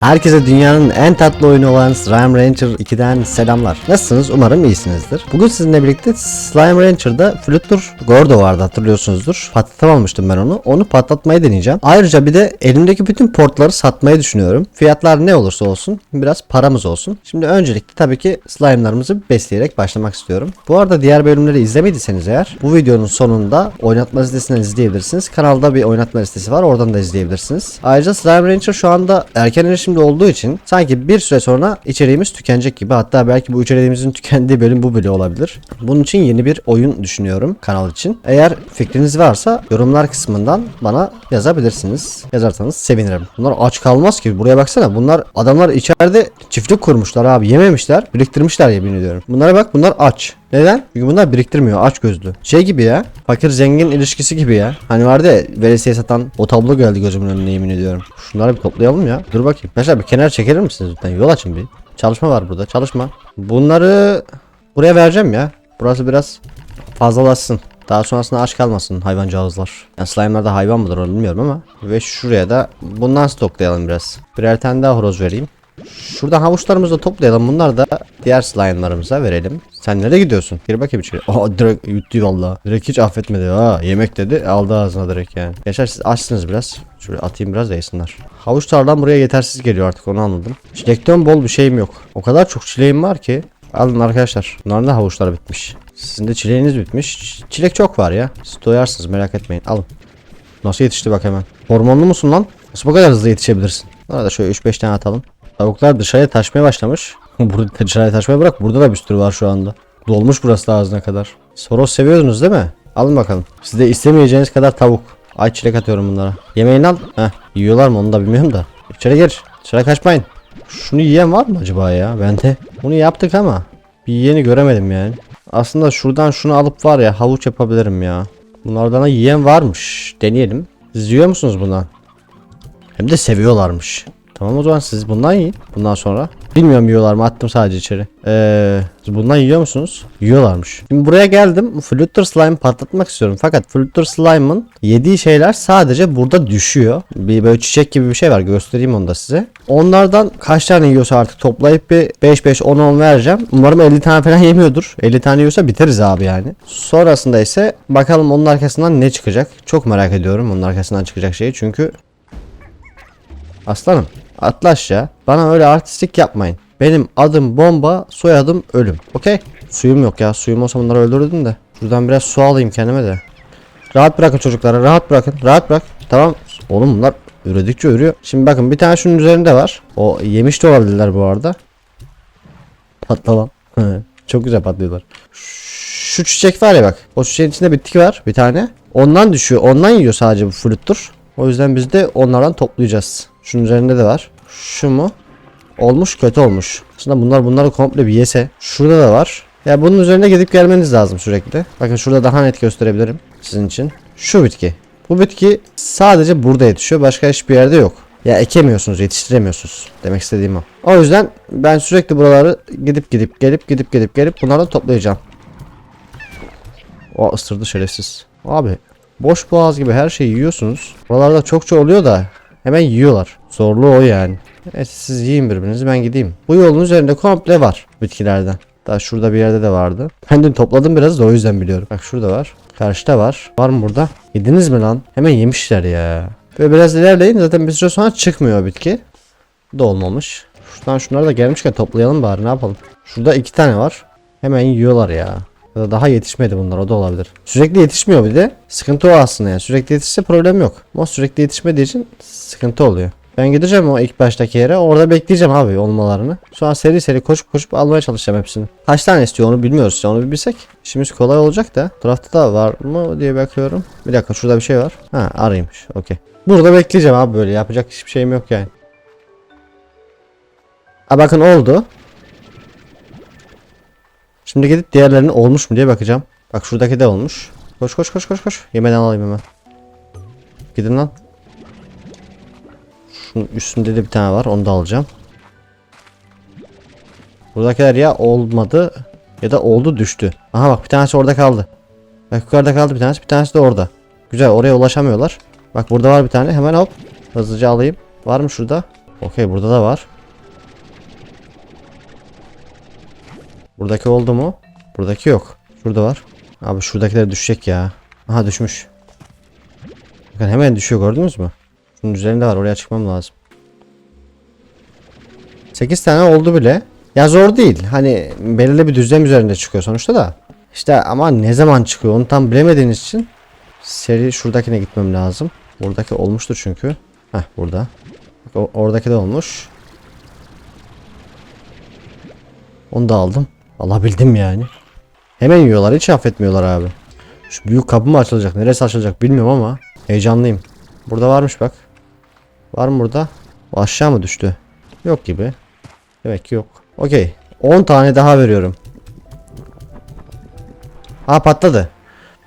Herkese dünyanın en tatlı oyunu olan Slime Rancher 2'den selamlar. Nasılsınız? Umarım iyisinizdir. Bugün sizinle birlikte Slime Rancher'da Flutter Gordo vardı hatırlıyorsunuzdur. Patlatamamıştım ben onu. Onu patlatmayı deneyeceğim. Ayrıca bir de elimdeki bütün portları satmayı düşünüyorum. Fiyatlar ne olursa olsun biraz paramız olsun. Şimdi öncelikle tabii ki slime'larımızı besleyerek başlamak istiyorum. Bu arada diğer bölümleri izlemediyseniz eğer bu videonun sonunda oynatma listesinden izleyebilirsiniz. Kanalda bir oynatma listesi var oradan da izleyebilirsiniz. Ayrıca Slime Rancher şu anda erken erişimde olduğu için sanki bir süre sonra içeriğimiz tükenecek gibi. Hatta belki bu içeriğimizin tükendiği bölüm bu bile olabilir. Bunun için yeni bir oyun düşünüyorum kanal için. Eğer fikriniz varsa yorumlar kısmından bana yazabilirsiniz. Yazarsanız sevinirim. Bunlar aç kalmaz ki. Buraya baksana. Bunlar adamlar içeride çiftlik kurmuşlar abi. Yememişler. Biriktirmişler yemin ediyorum. Bunlara bak bunlar aç. Neden? Çünkü bunlar biriktirmiyor. Aç gözlü. Şey gibi ya. Fakir zengin ilişkisi gibi ya. Hani vardı ya veresiye satan o tablo geldi gözümün önüne yemin ediyorum. Şunları bir toplayalım ya. Dur bakayım. Mesela bir kenar çekerir misiniz lütfen? Yol açın bir. Çalışma var burada. Çalışma. Bunları buraya vereceğim ya. Burası biraz fazlalaşsın. Daha sonrasında aç kalmasın hayvancağızlar. Yani slime'lar da hayvan mıdır onu bilmiyorum ama. Ve şuraya da bundan stoklayalım biraz. Birer tane daha horoz vereyim. Şuradan havuçlarımızı toplayalım. Bunlar da diğer slime'larımıza verelim. Sen nereye gidiyorsun? Gir bakayım içeri. Aa direkt yuttu valla. Direkt hiç affetmedi. Ha yemek dedi. Aldı ağzına direkt yani. Gençler siz açsınız biraz. Şuraya atayım biraz da yesinler. Havuç tarlam buraya yetersiz geliyor artık onu anladım. Çilekten bol bir şeyim yok. O kadar çok çileğim var ki. Alın arkadaşlar. Bunların da havuçlar bitmiş. Sizin de çileğiniz bitmiş. Çilek çok var ya. Siz doyarsınız merak etmeyin. Alın. Nasıl yetişti bak hemen. Hormonlu musun lan? Nasıl bu kadar hızlı yetişebilirsin? Bana şöyle 3-5 tane atalım. Tavuklar dışarıya taşmaya başlamış. Burada dışarıya taşmaya bırak. Burada da bir sürü var şu anda. Dolmuş burası da ağzına kadar. Soros seviyorsunuz değil mi? Alın bakalım. Sizde istemeyeceğiniz kadar tavuk. Ay çilek atıyorum bunlara. Yemeğini al. Heh. Yiyorlar mı onu da bilmiyorum da. İçeri gir. Dışarı kaçmayın. Şunu yiyen var mı acaba ya? Ben de. Bunu yaptık ama. Bir yiyeni göremedim yani. Aslında şuradan şunu alıp var ya havuç yapabilirim ya. Bunlardan da yiyen varmış. Deneyelim. Siz yiyor musunuz bundan? Hem de seviyorlarmış. Tamam o zaman siz bundan yiyin. Bundan sonra. Bilmiyorum yiyorlar mı attım sadece içeri. Eee bundan yiyor musunuz? Yiyorlarmış. Şimdi buraya geldim. Flutter slime patlatmak istiyorum. Fakat Flutter slime'ın yediği şeyler sadece burada düşüyor. Bir böyle çiçek gibi bir şey var. Göstereyim onu da size. Onlardan kaç tane yiyorsa artık toplayıp bir 5 5 10 10 vereceğim. Umarım 50 tane falan yemiyordur. 50 tane yiyorsa biteriz abi yani. Sonrasında ise bakalım onun arkasından ne çıkacak. Çok merak ediyorum onun arkasından çıkacak şeyi. Çünkü Aslanım atla aşağı. Bana öyle artistik yapmayın. Benim adım bomba, soyadım ölüm. Okey? Suyum yok ya. Suyum olsa bunları öldürürdüm de. Şuradan biraz su alayım kendime de. Rahat bırakın çocuklara. Rahat bırakın. Rahat bırak. Tamam. Oğlum bunlar üredikçe ürüyor. Şimdi bakın bir tane şunun üzerinde var. O yemiş de olabilirler bu arada. Patla lan. Çok güzel patlıyorlar. Şu çiçek var ya bak. O çiçeğin içinde bitki var bir tane. Ondan düşüyor. Ondan yiyor sadece bu flüttür. O yüzden biz de onlardan toplayacağız. Şunun üzerinde de var. Şu mu? Olmuş kötü olmuş. Aslında bunlar bunları komple bir yese. Şurada da var. Ya bunun üzerine gidip gelmeniz lazım sürekli. Bakın şurada daha net gösterebilirim sizin için. Şu bitki. Bu bitki sadece burada yetişiyor. Başka hiçbir yerde yok. Ya ekemiyorsunuz, yetiştiremiyorsunuz. Demek istediğim o. O yüzden ben sürekli buraları gidip gidip gelip gidip gelip gelip bunlardan toplayacağım. O ısırdı şerefsiz. Abi boş boğaz gibi her şeyi yiyorsunuz. Buralarda çokça oluyor da hemen yiyorlar. Zorlu o yani. Evet siz yiyin birbirinizi ben gideyim. Bu yolun üzerinde komple var bitkilerden. Daha şurada bir yerde de vardı. Ben dün topladım biraz da o yüzden biliyorum. Bak şurada var. Karşıda var. Var mı burada? Yediniz mi lan? Hemen yemişler ya. Böyle biraz ilerleyin zaten bir süre sonra çıkmıyor bitki. Da olmamış. Şuradan şunları da gelmişken toplayalım bari ne yapalım. Şurada iki tane var. Hemen yiyorlar ya. Ya da daha yetişmedi bunlar o da olabilir. Sürekli yetişmiyor bir de. Sıkıntı o aslında yani. Sürekli yetişse problem yok. Ama sürekli yetişmediği için sıkıntı oluyor. Ben gideceğim o ilk baştaki yere. Orada bekleyeceğim abi olmalarını. Sonra seri seri koşup koşup almaya çalışacağım hepsini. Kaç tane istiyor onu bilmiyoruz. işte, Onu bir bilsek işimiz kolay olacak da. Tarafta da var mı diye bakıyorum. Bir dakika şurada bir şey var. Ha araymış. Okey. Burada bekleyeceğim abi böyle. Yapacak hiçbir şeyim yok yani. Ha bakın oldu. Şimdi gidip diğerlerinin olmuş mu diye bakacağım. Bak şuradaki de olmuş. Koş koş koş koş koş. Yemeden alayım hemen. Gidin lan. Şunun üstünde de bir tane var. Onu da alacağım. Buradakiler ya olmadı ya da oldu düştü. Aha bak bir tanesi orada kaldı. Bak yukarıda kaldı bir tanesi. Bir tanesi de orada. Güzel oraya ulaşamıyorlar. Bak burada var bir tane. Hemen hop. Hızlıca alayım. Var mı şurada? Okey burada da var. Buradaki oldu mu? Buradaki yok. Şurada var. Abi şuradakiler düşecek ya. Aha düşmüş. Bakın hemen düşüyor gördünüz mü? Şunun üzerinde var oraya çıkmam lazım. 8 tane oldu bile. Ya zor değil. Hani belirli bir düzlem üzerinde çıkıyor sonuçta da. İşte ama ne zaman çıkıyor onu tam bilemediğiniz için seri şuradakine gitmem lazım. Buradaki olmuştur çünkü. Heh burada. Oradaki de olmuş. Onu da aldım. Alabildim yani. Hemen yiyorlar. Hiç affetmiyorlar abi. Şu büyük kapı mı açılacak? Neresi açılacak bilmiyorum ama heyecanlıyım. Burada varmış bak. Var mı burada? O aşağı mı düştü? Yok gibi. Demek ki yok. Okey. 10 tane daha veriyorum. Ha patladı.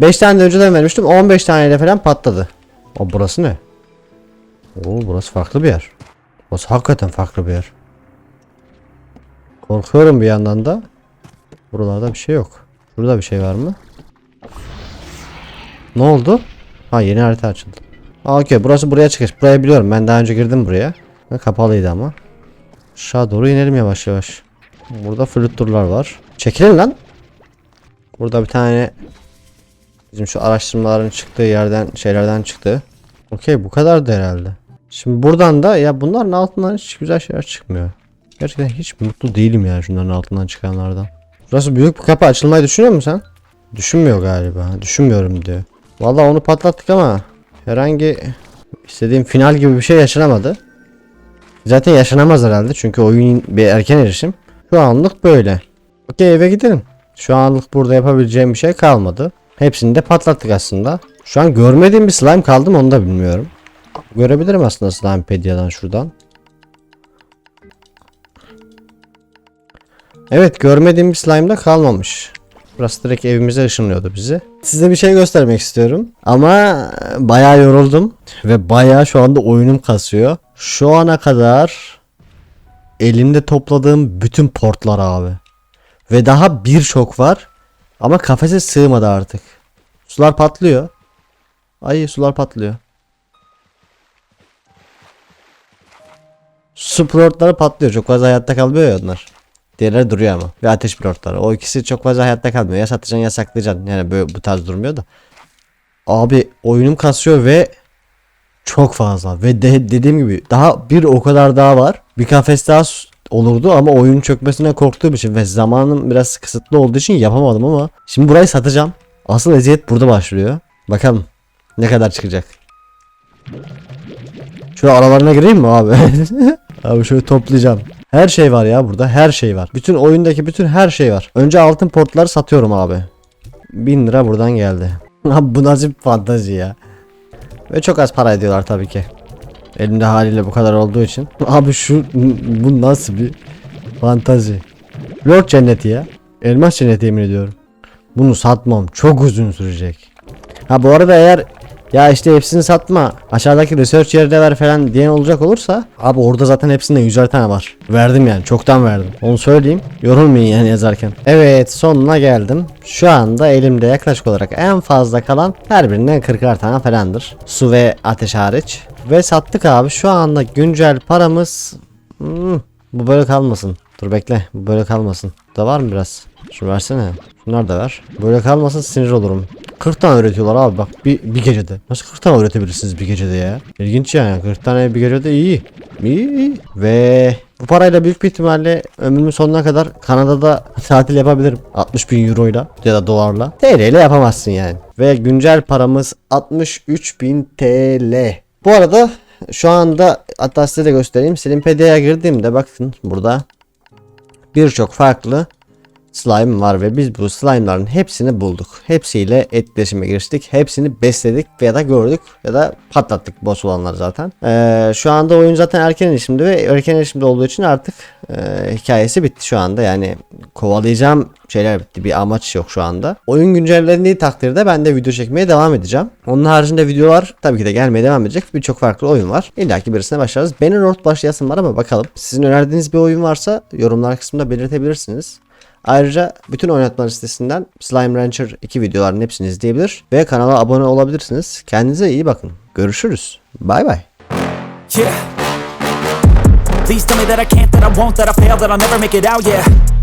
5 tane de önceden vermiştim. 15 taneyle falan patladı. O burası ne? Oo burası farklı bir yer. Burası hakikaten farklı bir yer. Korkuyorum bir yandan da. Buralarda bir şey yok. Burada bir şey var mı? Ne oldu? Ha yeni harita açıldı. Aa okey burası buraya çıkış. Burayı biliyorum. Ben daha önce girdim buraya. Kapalıydı ama. Aşağı doğru inelim yavaş yavaş. Burada flüttürler var. Çekilin lan. Burada bir tane bizim şu araştırmaların çıktığı yerden şeylerden çıktı. Okey bu kadardı herhalde. Şimdi buradan da ya bunların altından hiç güzel şeyler çıkmıyor. Gerçekten hiç mutlu değilim yani şunların altından çıkanlardan. Burası büyük bir kapı açılmayı düşünüyor musun sen? Düşünmüyor galiba. Düşünmüyorum diyor. Vallahi onu patlattık ama herhangi istediğim final gibi bir şey yaşanamadı. Zaten yaşanamaz herhalde çünkü oyun bir erken erişim. Şu anlık böyle. Okey eve gidelim. Şu anlık burada yapabileceğim bir şey kalmadı. Hepsini de patlattık aslında. Şu an görmediğim bir slime kaldı mı onu da bilmiyorum. Görebilirim aslında Slimepedia'dan şuradan. Evet görmediğim bir slime da kalmamış. Burası direkt evimize ışınlıyordu bizi. Size bir şey göstermek istiyorum. Ama bayağı yoruldum. Ve bayağı şu anda oyunum kasıyor. Şu ana kadar elimde topladığım bütün portlar abi. Ve daha birçok var. Ama kafese sığmadı artık. Sular patlıyor. Ay sular patlıyor. Su plortları patlıyor. Çok fazla hayatta kalmıyor ya onlar. Diğerleri duruyor ama. Ve ateş pilotları. O ikisi çok fazla hayatta kalmıyor. Ya satacaksın ya saklayacaksın. Yani böyle bu tarz durmuyor da. Abi oyunum kasıyor ve çok fazla. Ve de, dediğim gibi daha bir o kadar daha var. Bir kafes daha olurdu ama oyunun çökmesine korktuğum için ve zamanım biraz kısıtlı olduğu için yapamadım ama şimdi burayı satacağım. Asıl eziyet burada başlıyor. Bakalım ne kadar çıkacak. Şöyle aralarına gireyim mi abi? abi şöyle toplayacağım. Her şey var ya burada her şey var. Bütün oyundaki bütün her şey var. Önce altın portları satıyorum abi. 1000 lira buradan geldi. Abi bu nasıl bir fantazi ya. Ve çok az para ediyorlar tabii ki. Elimde haliyle bu kadar olduğu için. Abi şu bu nasıl bir fantazi. Lord cenneti ya. Elmas cenneti yemin ediyorum. Bunu satmam çok uzun sürecek. Ha bu arada eğer ya işte hepsini satma aşağıdaki research yerine ver falan diyen olacak olursa abi orada zaten hepsinde 100'er tane var. Verdim yani çoktan verdim. Onu söyleyeyim. Yorulmayın yani yazarken. Evet sonuna geldim. Şu anda elimde yaklaşık olarak en fazla kalan her birinden 40'ar tane falandır. Su ve ateş hariç. Ve sattık abi. Şu anda güncel paramız Hmm, bu böyle kalmasın. Dur bekle. Bu böyle kalmasın. Da var mı biraz? Şunu versene. Şunlar da ver. Böyle kalmasın sinir olurum. 40 tane üretiyorlar abi bak bir, bir gecede. Nasıl 40 tane üretebilirsiniz bir gecede ya? İlginç yani 40 tane bir gecede iyi. İyi iyi. Ve bu parayla büyük bir ihtimalle ömrümün sonuna kadar Kanada'da tatil yapabilirim. 60 bin euroyla ya da dolarla. TL ile yapamazsın yani. Ve güncel paramız 63 bin TL. Bu arada şu anda hatta size de göstereyim. Slimpedia'ya girdiğimde bakın burada birçok farklı slime var ve biz bu slime'ların hepsini bulduk. Hepsiyle etkileşime giriştik. Hepsini besledik ya da gördük ya da patlattık boss olanlar zaten. Ee, şu anda oyun zaten erken erişimde ve erken erişimde olduğu için artık e, hikayesi bitti şu anda. Yani kovalayacağım şeyler bitti. Bir amaç yok şu anda. Oyun güncellendiği takdirde ben de video çekmeye devam edeceğim. Onun haricinde videolar tabii ki de gelmeye devam edecek. Birçok farklı oyun var. İlla ki birisine başlarız. Bannerlord başlayasım var ama bakalım. Sizin önerdiğiniz bir oyun varsa yorumlar kısmında belirtebilirsiniz. Ayrıca bütün oynatma listesinden Slime Rancher 2 videoların hepsini izleyebilir ve kanala abone olabilirsiniz. Kendinize iyi bakın. Görüşürüz. Bay bay. Yeah. Please tell me that I can't, that I won't, that I fail, that I'll never make it out, yeah.